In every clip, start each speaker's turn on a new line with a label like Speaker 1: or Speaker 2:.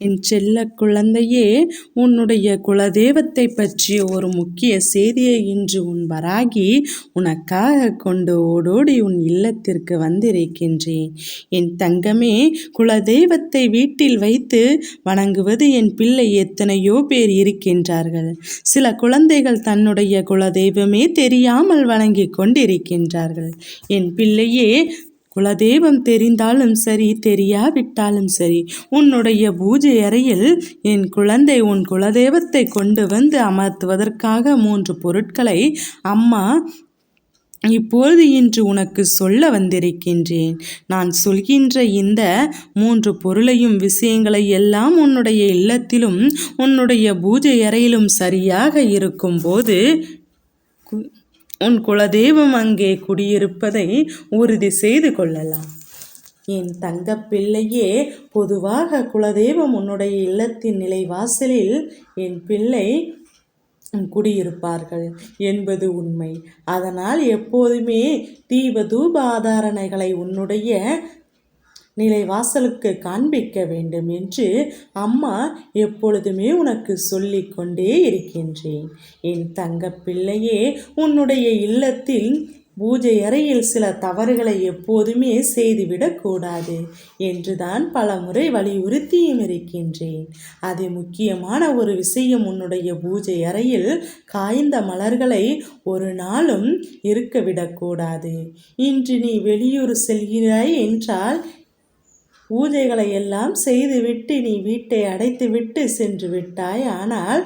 Speaker 1: என் செல்ல குழந்தையே உன்னுடைய குலதெய்வத்தை பற்றிய ஒரு முக்கிய செய்தியை இன்று உன் வராகி உனக்காக கொண்டு ஓடோடி உன் இல்லத்திற்கு வந்திருக்கின்றேன். என் தங்கமே குலதெய்வத்தை வீட்டில் வைத்து வணங்குவது என் பிள்ளை எத்தனையோ பேர் இருக்கின்றார்கள். சில குழந்தைகள் தன்னுடைய குலதெய்வமே தெரியாமல் வணங்கி கொண்டிருக்கின்றார்கள். என் பிள்ளையே குலதெய்வம் தெரிந்தாலும் சரி தெரியாவிட்டாலும் சரி உன்னுடைய பூஜை அறையில் என் குழந்தை உன் குலதெய்வத்தை கொண்டு வந்து அமர்த்துவதற்காக மூன்று பொருட்களை அம்மா இப்பொழுது இன்று உனக்கு சொல்ல வந்திருக்கின்றேன். நான் சொல்கின்ற இந்த மூன்று பொருளையும் விஷயங்களை எல்லாம் உன்னுடைய இல்லத்திலும் உன்னுடைய பூஜை அறையிலும் சரியாக இருக்கும்போது உன் குலதெய்வம் அங்கே குடியிருப்பதை உறுதி செய்து கொள்ளலாம். என் தங்க பிள்ளையே பொதுவாக குலதெய்வம் உன்னுடைய இல்லத்தின் நிலைவாசலில் என் பிள்ளை குடியிருப்பார்கள் என்பது உண்மை. அதனால் எப்போதுமே தீப தூப ஆதாரணைகளை உன்னுடைய நிலை வாசலுக்கு காண்பிக்க வேண்டும் என்று அம்மா எப்பொழுதுமே உனக்கு சொல்லிக் கொண்டே இருக்கின்றேன். என் தங்க பிள்ளையே உன்னுடைய இல்லத்தில் பூஜை அறையில் சில தவறுகளை எப்போதுமே செய்துவிடக்கூடாது என்றுதான் பல முறை வலியுறுத்தியும் இருக்கின்றேன். அது முக்கியமான ஒரு விஷயம் உன்னுடைய பூஜை அறையில் காய்ந்த மலர்களை ஒரு நாளும் இருக்க விடக்கூடாது இன்று நீ வெளியூர் செல்கிறாய் என்றால் பூஜைகளை எல்லாம் செய்துவிட்டு நீ வீட்டை அடைத்துவிட்டு சென்று விட்டாய். ஆனால்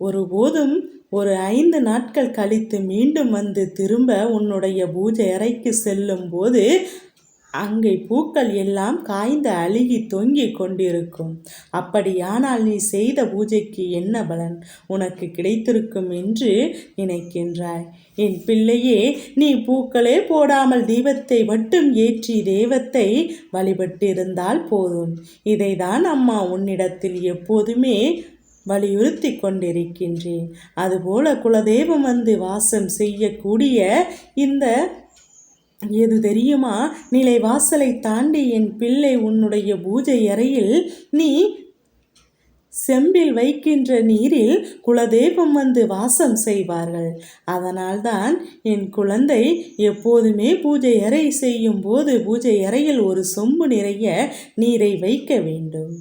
Speaker 1: ஒருபோதும் ஒரு ஐந்து நாட்கள் கழித்து மீண்டும் வந்து திரும்ப உன்னுடைய பூஜை அறைக்கு செல்லும் போது அங்கே பூக்கள் எல்லாம் காய்ந்து அழுகி தொங்கிக் கொண்டிருக்கும். அப்படியானால் நீ செய்த பூஜைக்கு என்ன பலன்? உனக்கு கிடைத்திருக்கும் என்று நினைக்கின்றாய். என் பிள்ளையே நீ பூக்களே போடாமல் தீபத்தை மட்டும் ஏற்றி தெய்வத்தை வழிபட்டிருந்தால் போதும். இதைதான் அம்மா உன்னிடத்தில் எப்போதுமே வலியுறுத்தி கொண்டிருக்கின்றேன். அதுபோல குலதெய்வம் வந்து வாசம் செய்யக்கூடிய இந்த எது தெரியுமா? நிலை வாசலை தாண்டி என் பிள்ளை உன்னுடைய பூஜை அறையில் நீ செம்பில் வைக்கின்ற நீரில் குலதெய்வம் வந்து வாசம் செய்வார்கள். அதனால்தான் என் குழந்தை எப்போதுமே பூஜை அறை செய்யும் போது பூஜை அறையில் ஒரு சொம்பு நிறைய நீரை வைக்க வேண்டும்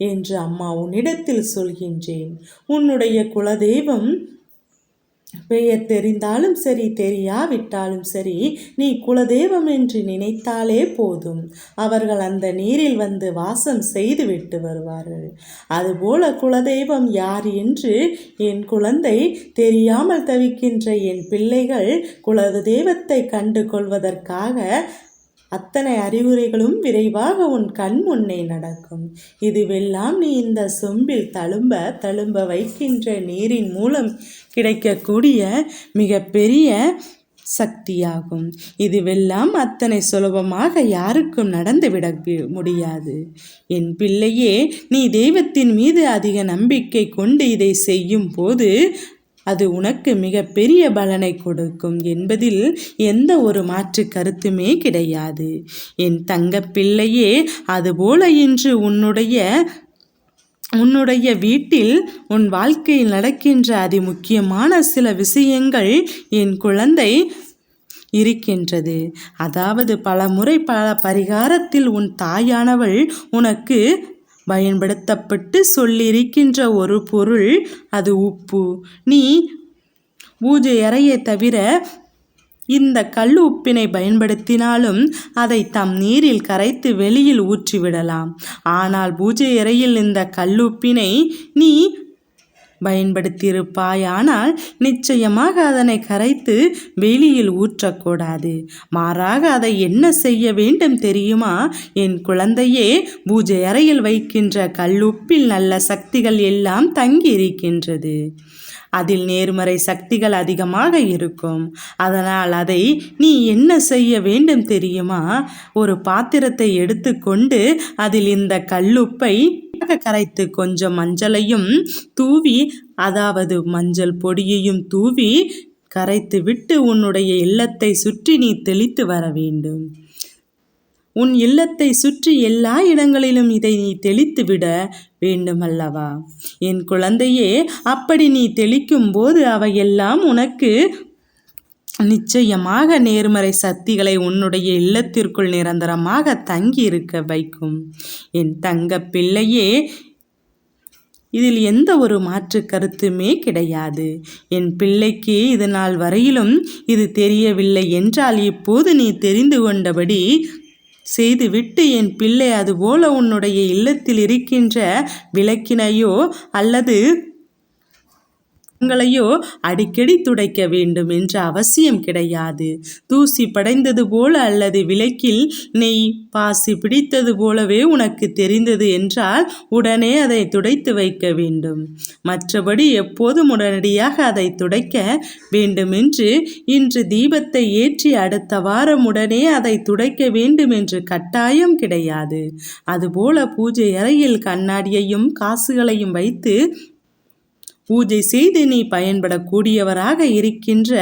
Speaker 1: என்று அம்மா உன்னிடத்தில் சொல்கின்றேன். உன்னுடைய குலதெய்வம் பெயர் தெரிந்தாலும் சரி தெரியாவிட்டாலும் சரி நீ குலதெய்வம் என்று நினைத்தாலே போதும். அவர்கள் அந்த நீரில் வந்து வாசம் செய்து விட்டு வருவார்கள். அதுபோல குலதெய்வம் யார் என்று என் குழந்தை தெரியாமல் தவிக்கின்ற என் பிள்ளைகள் குலதெய்வத்தை கண்டு கொள்வதற்காக அத்தனை அறிவுரைகளும் விரைவாக உன் கண் முன்னே நடக்கும். இதுவெல்லாம் நீ இந்த சொம்பில் தழும்ப தழும்ப வைக்கின்ற நீரின் மூலம் கிடைக்கக்கூடிய மிகப்பெரிய சக்தியாகும். இதுவெல்லாம் அத்தனை சுலபமாக யாருக்கும் நடந்துவிட முடியாது. என் பிள்ளையே நீ தெய்வத்தின் மீது அதிக நம்பிக்கை கொண்டு இதை செய்யும் போது அது உனக்கு மிக பெரிய பலனை கொடுக்கும் என்பதில் எந்த ஒரு மாற்று கருத்துமே கிடையாது. என் தங்க பிள்ளையே அதுபோல இன்று உன்னுடைய உன்னுடைய வீட்டில் உன் வாழ்க்கையில் நடக்கின்ற அதி முக்கியமான சில விஷயங்கள் என் குழந்தை இருக்கின்றது. அதாவது பல முறை பல பரிகாரத்தில் உன் தாயானவள் உனக்கு பயன்படுத்தப்பட்டு சொல்லியிருக்கின்ற ஒரு பொருள் அது உப்பு. நீ பூஜை அறையை தவிர இந்த கல் உப்பினை பயன்படுத்தினாலும் அதை தம் நீரில் கரைத்து வெளியில் ஊற்றிவிடலாம். ஆனால் பூஜை அறையில் இந்த கல்லுப்பினை நீ பயன்படுத்தியிருப்பாயானால் நிச்சயமாக அதனை கரைத்து வெளியில் ஊற்றக்கூடாது. மாறாக அதை என்ன செய்ய வேண்டும் தெரியுமா? என் குழந்தையே பூஜை அறையில் வைக்கின்ற கல்லுப்பில் நல்ல சக்திகள் எல்லாம் தங்கி இருக்கின்றது அதில் நேர்மறை சக்திகள் அதிகமாக இருக்கும். அதனால் அதை நீ என்ன செய்ய வேண்டும் தெரியுமா? ஒரு பாத்திரத்தை எடுத்துக்கொண்டு அதில் இந்த கல்லுப்பை கரைத்து கொஞ்சம் மஞ்சளையும் தூவி அதாவது மஞ்சள் பொடியையும் தூவி கரைத்து விட்டு உன்னுடைய இல்லத்தை சுற்றி நீ தெளித்து வர வேண்டும். உன் இல்லத்தை சுற்றி எல்லா இடங்களிலும் இதை நீ தெளித்து விட வேண்டுமல்லவா? என் குழந்தையே அப்படி நீ தெளிக்கும் போது அவையெல்லாம் உனக்கு நிச்சயமாக நேர்மறை சக்திகளை உன்னுடைய இல்லத்திற்குள் நிரந்தரமாக தங்கி இருக்க வைக்கும். என் தங்க பிள்ளையே இதில் எந்த ஒரு மாற்று கருத்துமே கிடையாது. என் பிள்ளைக்கு இது நாள் வரையிலும் இது தெரியவில்லை என்றால் இப்போது நீ தெரிந்து கொண்டபடி செய்துவிட்டு என் பிள்ளை அதுபோல உன்னுடைய இல்லத்தில் இருக்கின்ற விளக்கினையோ அல்லது உங்களையோ அடிக்கடி துடைக்க வேண்டும் என்ற அவசியம் கிடையாது. தூசி படைந்தது போல அல்லது விளக்கில் நெய் பாசி பிடித்தது போலவே உனக்கு தெரிந்தது என்றால் உடனே அதை துடைத்து வைக்க வேண்டும். மற்றபடி எப்போதும் உடனடியாக அதை துடைக்க வேண்டுமென்று இன்று தீபத்தை ஏற்றி அடுத்த வாரம் உடனே அதை துடைக்க வேண்டும் என்று கட்டாயம் கிடையாது. அதுபோல பூஜை அறையில் கண்ணாடியையும் காசுகளையும் வைத்து பூஜை செய்து நீ பயன்படக்கூடியவராக இருக்கின்ற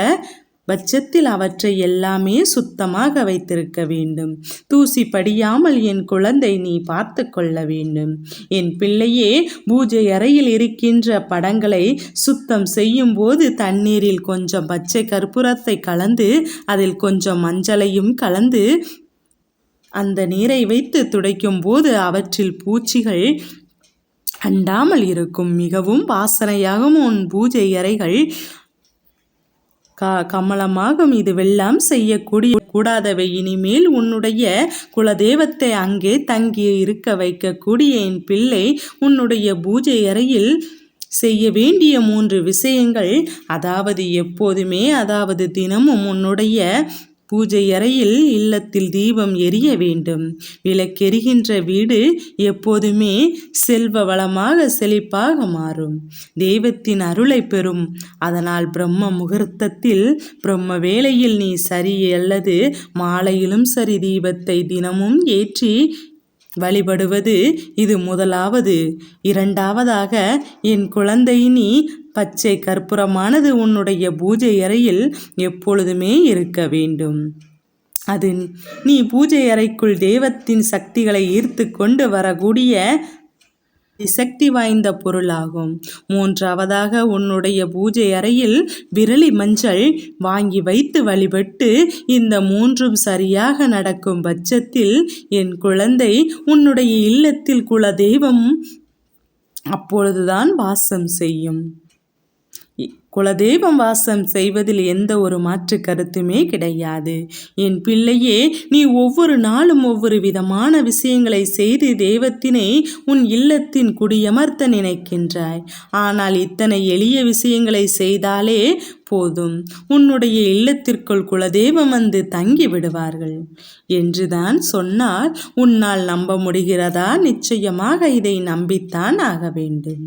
Speaker 1: பட்சத்தில் அவற்றை எல்லாமே சுத்தமாக வைத்திருக்க வேண்டும். தூசி படியாமல் என் குழந்தை நீ பார்த்து கொள்ள வேண்டும். என் பிள்ளையே பூஜை அறையில் இருக்கின்ற படங்களை சுத்தம் செய்யும் போது தண்ணீரில் கொஞ்சம் பச்சை கற்பூரத்தை கலந்து அதில் கொஞ்சம் மஞ்சளையும் கலந்து அந்த நீரை வைத்து துடைக்கும் போது அவற்றில் பூச்சிகள் அண்டாமல் இருக்கும். மிகவும் வாசனையாகும் உன் பூஜை அறைகள். கா கமலமாகும். இதுவெல்லாம் செய்யக்கூடிய கூடாதவை. இனிமேல் உன்னுடைய குலதெய்வத்தை அங்கே தங்கி இருக்க வைக்கக்கூடிய என் பிள்ளை உன்னுடைய பூஜை அறையில் செய்ய வேண்டிய மூன்று விஷயங்கள். அதாவது எப்போதுமே அதாவது தினமும் உன்னுடைய பூஜை அறையில் இல்லத்தில் தீபம் எரிய வேண்டும். விளக்கெரிகின்ற வீடு எப்போதுமே செல்வ வளமாக செழிப்பாக மாறும். தெய்வத்தின் அருளை பெறும். அதனால் பிரம்ம முகூர்த்தத்தில் பிரம்ம வேளையில் நீ சரி அல்லது மாலையிலும் சரி தீபத்தை தினமும் ஏற்றி வழிபடுவது இது முதலாவது. இரண்டாவதாக என் குழந்தை நீ பச்சை கற்பூரமானது உன்னுடைய பூஜை அறையில் எப்பொழுதுமே இருக்க வேண்டும். அது நீ பூஜை அறைக்குள் தெய்வத்தின் சக்திகளை ஈர்த்து கொண்டு வரக்கூடிய சக்தி வாய்ந்த பொருளாகும். மூன்றாவதாக உன்னுடைய பூஜை அறையில் விரலி மஞ்சள் வாங்கி வைத்து வழிபட்டு இந்த மூன்றும் சரியாக நடக்கும் பட்சத்தில் என் குழந்தை உன்னுடைய இல்லத்தில் குல தெய்வம் அப்பொழுதுதான் வாசம் செய்யும். குலதெய்வம் வாசம் செய்வதில் எந்த ஒரு மாற்று கருத்துமே கிடையாது. என் பிள்ளையே நீ ஒவ்வொரு நாளும் ஒவ்வொரு விதமான விஷயங்களை செய்து தெய்வத்தினை உன் இல்லத்தின் குடியமர்த்த நினைக்கின்றாய். ஆனால் இத்தனை எளிய விஷயங்களை செய்தாலே போதும். உன்னுடைய இல்லத்திற்குள் குலதெய்வம் வந்து தங்கி விடுவார்கள். என்றுதான் சொன்னால் உன்னால் நம்ப முடிகிறதா? நிச்சயமாக இதை நம்பித்தான் ஆக வேண்டும்.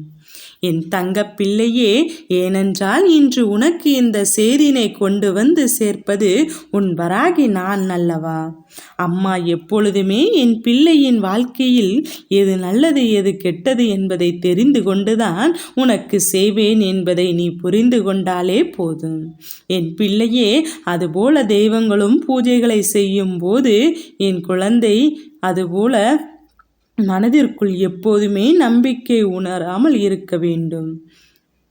Speaker 1: என் தங்க பிள்ளையே ஏனென்றால் இன்று உனக்கு இந்த சேரினை கொண்டு வந்து சேர்ப்பது உன் வராகி நான் அல்லவா? அம்மா எப்பொழுதுமே என் பிள்ளையின் வாழ்க்கையில் எது நல்லது எது கெட்டது என்பதை தெரிந்து கொண்டுதான் உனக்கு செய்வேன் என்பதை நீ புரிந்து கொண்டாலே போதும். என் பிள்ளையே அதுபோல தெய்வங்களும் பூஜைகளை செய்யும் போது என் குழந்தை அதுபோல மனதிற்குள் எப்போதுமே நம்பிக்கை உணராமல் இருக்க வேண்டும்.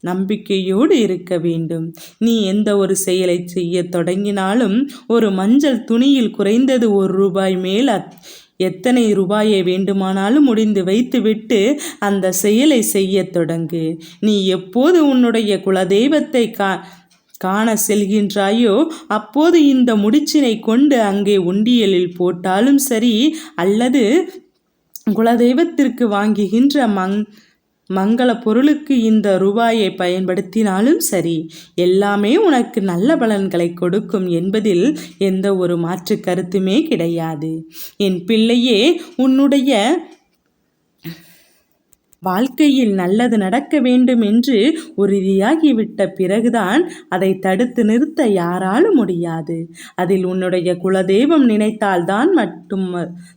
Speaker 1: நம்பிக்கையோடு இருக்க வேண்டும். நீ எந்த ஒரு செயலை செய்ய தொடங்கினாலும் ஒரு மஞ்சள் துணியில் குறைந்தது ஒரு ரூபாய் மேல் எத்தனை ரூபாயை வேண்டுமானாலும் முடிந்து வைத்துவிட்டு அந்த செயலை செய்ய தொடங்கு. நீ எப்போது உன்னுடைய குலதெய்வத்தை கா காண செல்கின்றாயோ அப்போது இந்த முடிச்சினை கொண்டு அங்கே உண்டியலில் போட்டாலும் சரி அல்லது குலதெய்வத்திற்கு வாங்குகின்ற மங் மங்கள பொருளுக்கு இந்த ரூபாயை பயன்படுத்தினாலும் சரி எல்லாமே உனக்கு நல்ல பலன்களை கொடுக்கும் என்பதில் எந்த ஒரு மாற்று கருத்துமே கிடையாது. என் பிள்ளையே உன்னுடைய வாழ்க்கையில் நல்லது நடக்க வேண்டும் என்று உறுதியாகிவிட்ட பிறகுதான் அதை தடுத்து நிறுத்த யாராலும் முடியாது. அதில் உன்னுடைய குலதெய்வம் நினைத்தால்தான் மட்டும்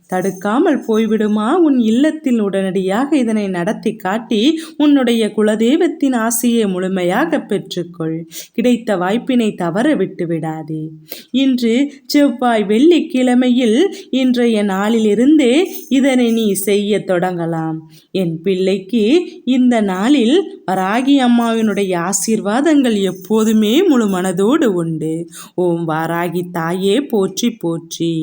Speaker 1: தடுக்காமல் போய்விடுமா? உன் இல்லத்தில் உடனடியாக இதனை நடத்தி காட்டி உன்னுடைய குலதெய்வத்தின் ஆசையை முழுமையாக பெற்றுக்கொள். கிடைத்த வாய்ப்பினை தவற விட்டுவிடாதே. இன்று செவ்வாய் வெள்ளிக்கிழமையில் இன்றைய நாளிலிருந்தே இதனை நீ செய்ய தொடங்கலாம். என் பிள்ளை பிள்ளைக்கு இந்த நாளில் வராகி அம்மாவினுடைய ஆசீர்வாதங்கள் எப்போதுமே முழு மனதோடு உண்டு. ஓம் வாராகி தாயே போற்றி போற்றி.